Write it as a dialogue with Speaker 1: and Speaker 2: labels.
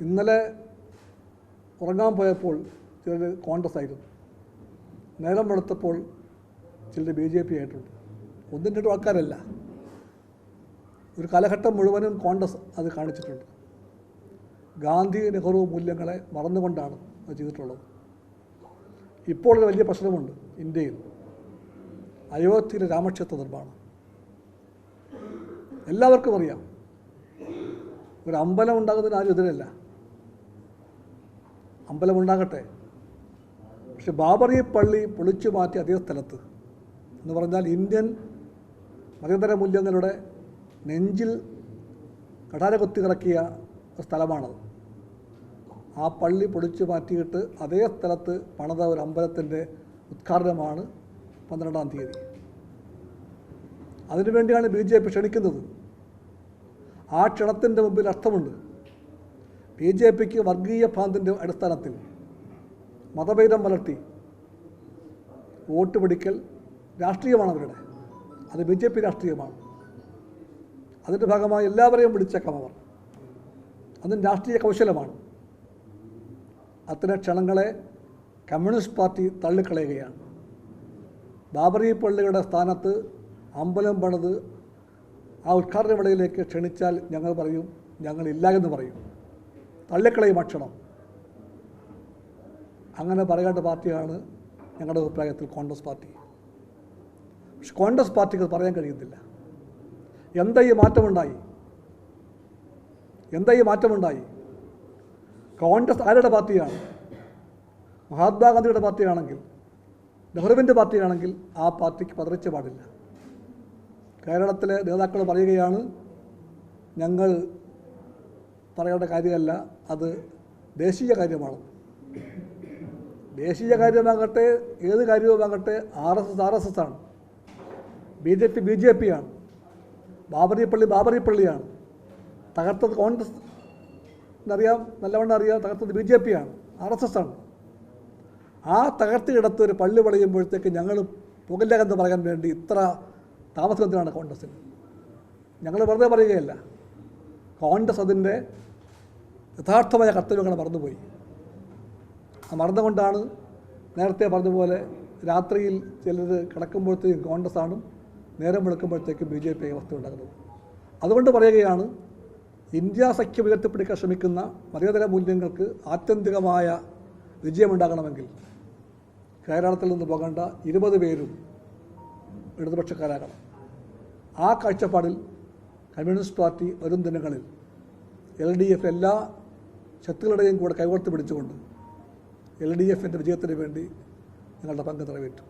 Speaker 1: ഇന്നലെ ഉറങ്ങാൻ പോയപ്പോൾ ചിലർ കോൺഗ്രസ് ആയിരുന്നു. നേരം വെളുത്തപ്പോൾ ചിലർ ബി ജെ പി ആയിട്ടുണ്ട്. ഒന്നും രണ്ടും ആൾക്കാരല്ല. ഒരു കാലഘട്ടം മുഴുവനും കോൺഗ്രസ് അത് കാണിച്ചിട്ടുണ്ട്. ഗാന്ധി നെഹ്റു മൂല്യങ്ങളെ മറന്നുകൊണ്ടാണ് അത് ചെയ്തിട്ടുള്ളത്. ഇപ്പോൾ ഒരു വലിയ പ്രശ്നമുണ്ട് ഇന്ത്യയിൽ. അയോധ്യയിലെ രാമക്ഷേത്ര നിർമ്മാണം. എല്ലാവർക്കും അറിയാം. ഒരു അമ്പലം ഉണ്ടാകുന്നതിന് ആരും എതിരല്ല. അമ്പലം ഉണ്ടാകട്ടെ പക്ഷെ ബാബറി പള്ളി പൊളിച്ചു മാറ്റി അതേ സ്ഥലത്ത്. എന്ന് പറഞ്ഞാൽ ഇന്ത്യൻ മതേതര മൂല്യങ്ങളുടെ നെഞ്ചിൽ കടാര കൊത്തി കിടക്കിയ ഒരു സ്ഥലമാണത്. ആ പള്ളി പൊളിച്ചു മാറ്റിയിട്ട് അതേ സ്ഥലത്ത് പണിത ഒരു അമ്പലത്തിന്റെ ഉദ്ഘാടനമാണ് പന്ത്രണ്ടാം തീയതി. അതിനുവേണ്ടിയാണ് ബി ജെ പി ക്ഷണിക്കുന്നത്. ആ ക്ഷണത്തിന്റെ മുമ്പിൽ അർത്ഥമുണ്ട്. ബി ജെ പിക്ക് വർഗീയ ഭ്രാന്തിന്റെ അടിസ്ഥാനത്തിൽ മതഭേദം വളർത്തി വോട്ട് പിടിക്കൽ രാഷ്ട്രീയമാണ് അവരുടെ. അത് ബി ജെ പി രാഷ്ട്രീയമാണ്. അതിന്റെ ഭാഗമായി എല്ലാവരെയും വിളിച്ചേക്കാം അവർ അതും രാഷ്ട്രീയ കൗശലമാണ്. അത്തരം ക്ഷണങ്ങളെ കമ്മ്യൂണിസ്റ്റ് പാർട്ടി തള്ളിക്കളയുകയാണ്. ബാബറി പള്ളിയുടെ സ്ഥാനത്ത് അമ്പലം പണിത് ആ ഉദ്ഘാടന വിളയിലേക്ക് ക്ഷണിച്ചാൽ ഞങ്ങൾ പറയും ഞങ്ങളില്ല എന്ന് പറയും. തള്ളിക്കളയും ഭക്ഷണം. അങ്ങനെ പറയേണ്ട പാർട്ടിയാണ് ഞങ്ങളുടെ അഭിപ്രായത്തിൽ കോൺഗ്രസ് പാർട്ടി. പക്ഷെ കോൺഗ്രസ് പാർട്ടിക്ക് പറയാൻ കഴിയുന്നില്ല എന്താ ഈ മാറ്റമുണ്ടായി? എന്താ ഈ മാറ്റമുണ്ടായി? കോൺഗ്രസ് ആരുടെ പാർട്ടിയാണ്? മഹാത്മാഗാന്ധിയുടെ പാർട്ടിയാണെങ്കിൽ നെഹ്റുവിന്റെ പാർട്ടിയാണെങ്കിൽ ആ പാർട്ടിക്ക് പതറിച്ച പാടില്ല. കേരളത്തിലെ നേതാക്കൾ പറയുകയാണ് ഞങ്ങൾ പറയേണ്ട കാര്യമല്ല അത് ദേശീയ കാര്യമാണ്. ദേശീയ കാര്യമാകട്ടെ ഏത് കാര്യവുമാകട്ടെ R S S R S S ആണ്. B J P B J P ആണ്. ബാബറി പള്ളി ബാബറി പള്ളിയാണ് തകർത്തത് കോൺഗ്രസ് എന്നറിയാം നല്ലവണ്ണം അറിയാം തകർത്തത് ബി ജെ പി ആണ് ആർ എസ് എസ് ആണ്. ആ തകർത്ത് കിടത്ത് ഒരു പള്ളി പണിയുമ്പോഴത്തേക്ക് ഞങ്ങൾ പുകല്ലകെന്ന് പറയാൻ വേണ്ടി ഇത്ര താമസത്തിനാണ് കോൺഗ്രസ്സിന്? ഞങ്ങൾ വെറുതെ പറയുകയല്ല. കോൺഗ്രസ് അതിന്റെ യഥാർത്ഥമായ കർത്തവ്യങ്ങൾ മറന്നുപോയി. ആ മറന്നുകൊണ്ടാണ് നേരത്തെ പറഞ്ഞതുപോലെ പോലെ രാത്രിയിൽ ചിലർ കിടക്കുമ്പോഴത്തേക്കും കോൺഗ്രസ് ആണ് നേരം വെളുക്കുമ്പോഴത്തേക്കും ബി ജെ പി അവസ്ഥ ഉണ്ടാകുന്നത്. അതുകൊണ്ട് പറയുകയാണ് ഇന്ത്യ സഖ്യം ഉയർത്തിപ്പിടിക്കാൻ ശ്രമിക്കുന്ന മതേതര മൂല്യങ്ങൾക്ക് ആത്യന്തികമായ വിജയമുണ്ടാകണമെങ്കിൽ കേരളത്തിൽ നിന്ന് പോകേണ്ട ഇരുപത് പേരും ഇടതുപക്ഷക്കാരാകണം. ആ കാഴ്ചപ്പാടിൽ കമ്മ്യൂണിസ്റ്റ് പാർട്ടി വരും ദിനങ്ങളിൽ എൽ ഡി എഫ് എല്ലാ ശക്തികളുടെയും കൂടെ കൈകോർത്ത് പിടിച്ചുകൊണ്ട് എൽ ഡി എഫിന്റെ വിജയത്തിന് വേണ്ടി ഞങ്ങളുടെ പങ്ക് നിറവേറ്റും.